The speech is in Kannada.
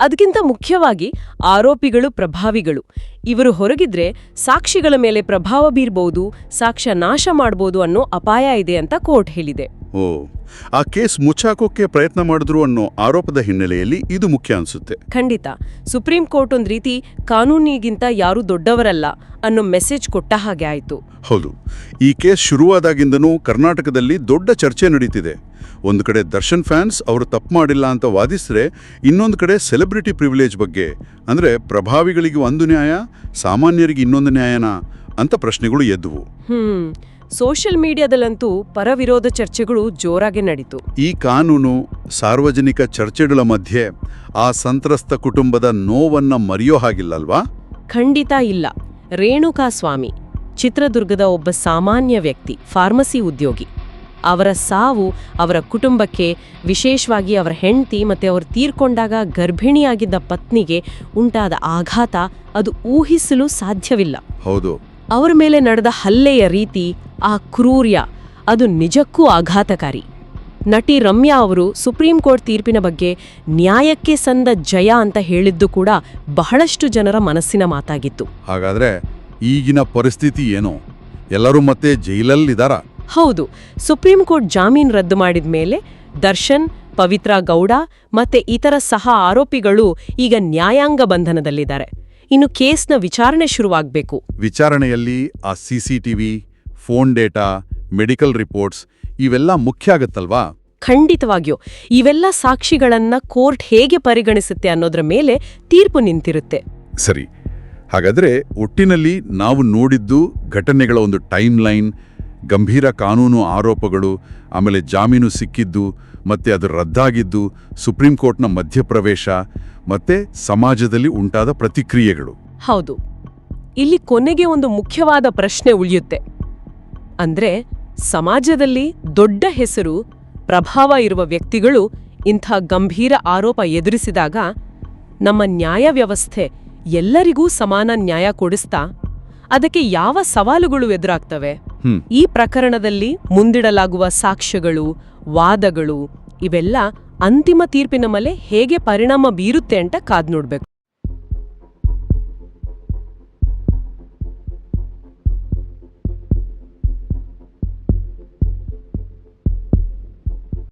ಅದಕ್ಕಿಂತ ಮುಖ್ಯವಾಗಿ ಆರೋಪಿಗಳು ಪ್ರಭಾವಿಗಳು. ಇವರು ಹೊರಗಿದ್ರೆ ಸಾಕ್ಷಿಗಳ ಮೇಲೆ ಪ್ರಭಾವ ಬೀರ್ಬೋದು, ಸಾಕ್ಷ್ಯ ನಾಶ ಮಾಡ್ಬೋದು ಅನ್ನೋ ಅಪಾಯ ಇದೆ ಅಂತ ಕೋರ್ಟ್ ಹೇಳಿದೆ. ಓ ಆ ಕೇಸ್ ಮುಚ್ಚಾಕೋಕೆ ಪ್ರಯತ್ನ ಮಾಡಿದ್ರು ಅನ್ನೋ ಆರೋಪದ ಹಿನ್ನೆಲೆಯಲ್ಲಿ ಇದು ಮುಖ್ಯ ಅನ್ಸುತ್ತೆ. ಖಂಡಿತ. ಸುಪ್ರೀಂ ಕೋರ್ಟ್ ಒಂದು ರೀತಿ ಕಾನೂನಿಗಿಂತ ಯಾರೂ ದೊಡ್ಡವರಲ್ಲ ಅನ್ನೋ ಮೆಸೇಜ್ ಕೊಟ್ಟ ಹಾಗೆ ಆಯಿತು. ಹೌದು. ಈ ಕೇಸ್ ಶುರುವಾದಾಗಿಂದನೂ ಕರ್ನಾಟಕದಲ್ಲಿ ದೊಡ್ಡ ಚರ್ಚೆ ನಡೀತಿದೆ. ಒಂದು ಕಡೆ ದರ್ಶನ್ ಫ್ಯಾನ್ಸ್ ಅವರು ತಪ್ಪು ಮಾಡಿಲ್ಲ ಅಂತ ವಾದಿಸಿದ್ರೆ ಇನ್ನೊಂದು ಕಡೆ ಸೆಲೆಬ್ರಿಟಿ ಪ್ರಿವಿಲೇಜ್ ಬಗ್ಗೆ ಅಂದರೆ ಪ್ರಭಾವಿಗಳಿಗೆ ಒಂದು ನ್ಯಾಯ ಸಾಮಾನ್ಯರಿಗೆ ಇನ್ನೊಂದು ನ್ಯಾಯನಾ ಅಂತ ಪ್ರಶ್ನೆಗಳು ಎದ್ದುವು. ಹ್ಮ್. ಸೋಷಿಯಲ್ ಮೀಡಿಯಾದಲ್ಲಂತೂ ಪರವಿರೋಧ ಚರ್ಚೆಗಳು ಜೋರಾಗಿ ನಡೀತು. ಈ ಕಾನೂನು ಸಾರ್ವಜನಿಕ ಚರ್ಚೆಗಳ ಮಧ್ಯೆ ಆ ಸಂತ್ರಸ್ತ ಕುಟುಂಬದ ನೋವನ್ನ ಮರೆಯೋ ಹಾಗಿಲ್ಲಲ್ವಾ? ಖಂಡಿತ ಇಲ್ಲ. ರೇಣುಕಾ ಸ್ವಾಮಿ ಚಿತ್ರದುರ್ಗದ ಒಬ್ಬ ಸಾಮಾನ್ಯ ವ್ಯಕ್ತಿ ಫಾರ್ಮಸಿ ಉದ್ಯೋಗಿ. ಅವರ ಸಾವು ಅವರ ಕುಟುಂಬಕ್ಕೆ ವಿಶೇಷವಾಗಿ ಅವರ ಹೆಂಡತಿ ಮತ್ತು ಅವರು ತೀರ್ಕೊಂಡಾಗ ಗರ್ಭಿಣಿಯಾಗಿದ್ದ ಪತ್ನಿಗೆ ಉಂಟಾದ ಆಘಾತ ಅದು ಊಹಿಸಲು ಸಾಧ್ಯವಿಲ್ಲ. ಹೌದು. ಅವರ ಮೇಲೆ ನಡೆದ ಹಲ್ಲೆಯ ರೀತಿ ಆ ಕ್ರೂರ್ಯ ಅದು ನಿಜಕ್ಕೂ ಆಘಾತಕಾರಿ. ನಟಿ ರಮ್ಯಾ ಅವರು ಸುಪ್ರೀಂ ಕೋರ್ಟ್ ತೀರ್ಪಿನ ಬಗ್ಗೆ ನ್ಯಾಯಕ್ಕೆ ಸಂದ ಜಯ ಅಂತ ಹೇಳಿದ್ದು ಕೂಡ ಬಹಳಷ್ಟು ಜನರ ಮನಸ್ಸಿನ ಮಾತಾಗಿತ್ತು. ಹಾಗಾದ್ರೆ ಈಗಿನ ಪರಿಸ್ಥಿತಿ ಏನು? ಎಲ್ಲರೂ ಮತ್ತೆ ಜೈಲಲ್ಲಿದಾರ? ಹೌದು ಸುಪ್ರೀಂ ಕೋರ್ಟ್ ಜಾಮೀನ್ ರದ್ದು ಮಾಡಿದ ಮೇಲೆ ದರ್ಶನ್ ಪವಿತ್ರ ಗೌಡ ಮತ್ತೆ ಇತರ ಸಹ ಆರೋಪಿಗಳು ಈಗ ನ್ಯಾಯಾಂಗ ಬಂಧನದಲ್ಲಿದ್ದಾರೆ. ಇನ್ನು ಕೇಸ್ನ ವಿಚಾರಣೆ ಶುರುವಾಗಬೇಕು. ವಿಚಾರಣೆಯಲ್ಲಿ ಆ CCTV phone data medical reports ಇವೆಲ್ಲ ಮುಖ್ಯ ಆಗತ್ತಲ್ವಾ? ಖಂಡಿತವಾಗಿಯೂ. ಇವೆಲ್ಲ ಸಾಕ್ಷಿಗಳನ್ನ ಕೋರ್ಟ್ ಹೇಗೆ ಪರಿಗಣಿಸುತ್ತೆ ಅನ್ನೋದ್ರ ಮೇಲೆ ತೀರ್ಪು ನಿಂತಿರುತ್ತೆ. ಸರಿ. ಹಾಗಾದ್ರೆ ಒಟ್ಟಿನಲ್ಲಿ ನಾವು ನೋಡಿದ್ದು ಘಟನೆಗಳ ಒಂದು ಟೈಮ್ ಲೈನ್ ಗಂಭೀರ ಕಾನೂನು ಆರೋಪಗಳು ಆಮೇಲೆ ಜಾಮೀನು ಸಿಕ್ಕಿದ್ದು ಮತ್ತೆ ಅದು ರದ್ದಾಗಿದ್ದು ಸುಪ್ರೀಂ ಕೋರ್ಟ್ನ ಮಧ್ಯಪ್ರವೇಶ ಮತ್ತೆ ಸಮಾಜದಲ್ಲಿ ಉಂಟಾದ ಪ್ರತಿಕ್ರಿಯೆಗಳು. ಹೌದು. ಇಲ್ಲಿ ಕೊನೆಗೆ ಒಂದು ಮುಖ್ಯವಾದ ಪ್ರಶ್ನೆ ಉಳಿಯುತ್ತೆ. ಅಂದ್ರೆ ಸಮಾಜದಲ್ಲಿ ದೊಡ್ಡ ಹೆಸರು ಪ್ರಭಾವ ಇರುವ ವ್ಯಕ್ತಿಗಳು ಇಂಥ ಗಂಭೀರ ಆರೋಪ ಎದುರಿಸಿದಾಗ ನಮ್ಮ ನ್ಯಾಯ ವ್ಯವಸ್ಥೆ ಎಲ್ಲರಿಗೂ ಸಮಾನ ನ್ಯಾಯ ಕೊಡಿಸ್ತಾ ಅದಕ್ಕೆ ಯಾವ ಸವಾಲುಗಳು ಎದುರಾಗ್ತವೆ? ಈ ಪ್ರಕರಣದಲ್ಲಿ ಮುಂದಿಡಲಾಗುವ ಸಾಕ್ಷ್ಯಗಳು ವಾದಗಳು ಇವೆಲ್ಲ ಅಂತಿಮ ತೀರ್ಪಿನ ಮೇಲೆ ಹೇಗೆ ಪರಿಣಾಮ ಬೀರುತ್ತೆ ಅಂತ ಕಾದ್ ನೋಡ್ಬೇಕು